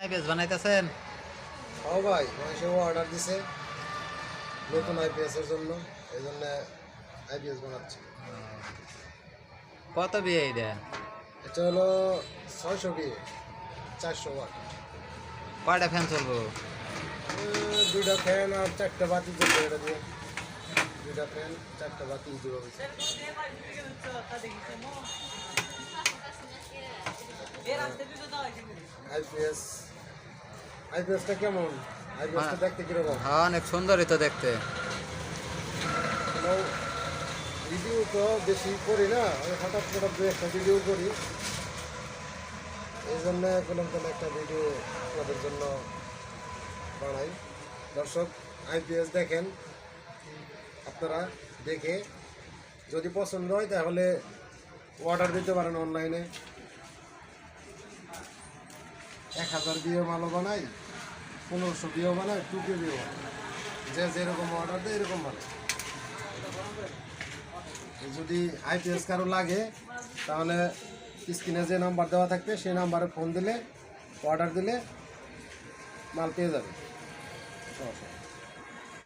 IPS বানাইতেছেন? ও ভাই মানুষে order দিছে নতুন আইপিএস এর জন্য এই জন্য আইপিএস বানাচ্ছি। কত বিয়ে এটা এটা হলো ছয়শো বিয়ে চারশো ওয়াট কয়টা ফ্যান চলবো? দুইটা ফ্যান আর চারটা বাতি চলবে এটা দিয়ে। দুইটা ফ্যান চারটা বাতি দিব। আইপিএস আইপিএসটা কেমন? আইপিএসটা দেখতে কীরকম? হ্যাঁ অনেক সুন্দরই তো দেখতে। ভিডিও তো বেশি করি না আমি হঠাৎ হঠাৎ দু একটা ভিডিও করি। এই জন্য বললাম তাহলে একটা ভিডিও আপনাদের জন্য বানাই। দর্শক আইপিএস দেখেন আপনারা দেখে যদি পছন্দ হয় তাহলে অর্ডার দিতে পারেন অনলাইনে এক হাজার বিয়ে মালও বানাই, পনেরোশো বিয়েও বানাই টু কে বানাই যে যেরকম অর্ডার দেয় এরকম বানাই। যদি আইপিএস কারও লাগে, তাহলে স্ক্রিনে যে নাম্বার দেওয়া থাকবে, সেই নাম্বারে ফোন দিলে অর্ডার দিলে মাল পেয়ে যাবে। সমস্যা।